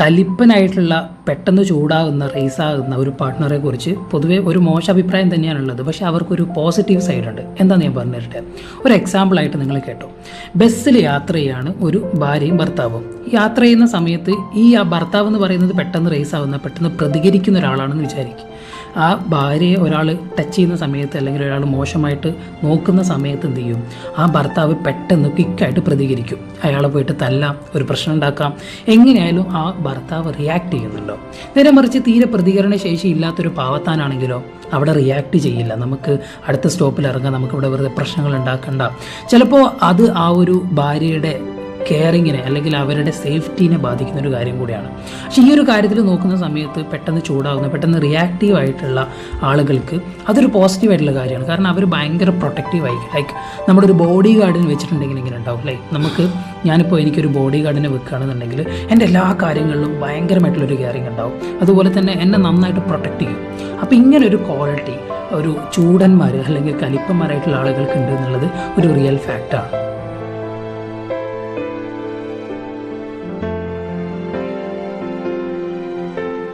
കലിപ്പനായിട്ടുള്ള പെട്ടെന്ന് ചൂടാകുന്ന റേസാകുന്ന ഒരു പാർട്ട്ണറെ കുറിച്ച് പൊതുവെ ഒരു മോശം അഭിപ്രായം തന്നെയാണുള്ളത്. പക്ഷേ അവർക്കൊരു പോസിറ്റീവ് സൈഡ് ഉണ്ട്. എന്താണെന്ന് ഞാൻ പറഞ്ഞു തരട്ടെ? ഒരു എക്സാമ്പിളായിട്ട് നിങ്ങൾ കേട്ടോ. ബസ്സിൽ യാത്ര ചെയ്യാണ് ഒരു ഭാര്യയും ഭർത്താവും. യാത്ര ചെയ്യുന്ന സമയത്ത് ഈ ആ ഭർത്താവ് എന്ന് പറയുന്നത് പെട്ടെന്ന് റേസ് ആവുന്ന പെട്ടെന്ന് പ്രതികരിക്കുന്ന ഒരാളാണെന്ന് വിചാരിക്കും. ആ ഭാര്യയെ ഒരാൾ ടച്ച് ചെയ്യുന്ന സമയത്ത് അല്ലെങ്കിൽ ഒരാൾ മോശമായിട്ട് നോക്കുന്ന സമയത്ത് എന്ത് ചെയ്യും? ആ ഭർത്താവ് പെട്ടെന്ന് ക്വിക്കായിട്ട് പ്രതികരിക്കും. അയാളെ പോയിട്ട് തല്ലാം ഒരു പ്രശ്നം ഉണ്ടാക്കാം. എങ്ങനെയായാലും ആ ഭർത്താവ് റിയാക്ട് ചെയ്യുന്നുണ്ടോ? നേരെ മറിച്ച് തീരെ പ്രതികരണ ശേഷി ഇല്ലാത്തൊരു പാവത്താനാണെങ്കിലോ അവിടെ റിയാക്ട് ചെയ്യില്ല. നമുക്ക് അടുത്ത സ്റ്റോപ്പിൽ ഇറങ്ങാം. നമുക്ക് ഇവിടെ വെറുതെ പ്രശ്നങ്ങൾ ഉണ്ടാക്കണ്ട. ചിലപ്പോൾ അത് ആ ഒരു ഭാര്യയുടെ കെയറിങ്ങിനെ അല്ലെങ്കിൽ അവരുടെ സേഫ്റ്റീനെ ബാധിക്കുന്ന ഒരു കാര്യം കൂടിയാണ്. പക്ഷേ ഈ ഒരു കാര്യത്തിൽ നോക്കുന്ന സമയത്ത് പെട്ടെന്ന് ചൂടാകുന്ന പെട്ടെന്ന് റിയാക്റ്റീവ് ആയിട്ടുള്ള ആളുകൾക്ക് അതൊരു പോസിറ്റീവ് ആയിട്ടുള്ള കാര്യമാണ്. കാരണം അവർ ഭയങ്കര പ്രൊട്ടക്റ്റീവ് ആയിരിക്കും. ലൈക്ക് നമ്മുടെ ഒരു ബോഡി ഗാർഡിന് വെച്ചിട്ടുണ്ടെങ്കിൽ ഇങ്ങനെ ഉണ്ടാവും. ലൈക്ക് നമുക്ക് ഞാനിപ്പോൾ എനിക്കൊരു ബോഡി ഗാർഡിനെ വെക്കുകയാണെന്നുണ്ടെങ്കിൽ എന്റെ എല്ലാ കാര്യങ്ങളിലും ഭയങ്കരമായിട്ടുള്ളൊരു കെയറിങ് ഉണ്ടാവും. അതുപോലെ തന്നെ എന്നെ നന്നായിട്ട് പ്രൊട്ടക്റ്റ് ചെയ്യും. അപ്പോൾ ഇങ്ങനെ ഒരു ക്വാളിറ്റി ഒരു ചൂടന്മാർ അല്ലെങ്കിൽ കലിപ്പന്മാരായിട്ടുള്ള ആളുകൾക്ക് ഉണ്ട് എന്നുള്ളത് ഒരു റിയൽ ഫാക്റ്റാണ്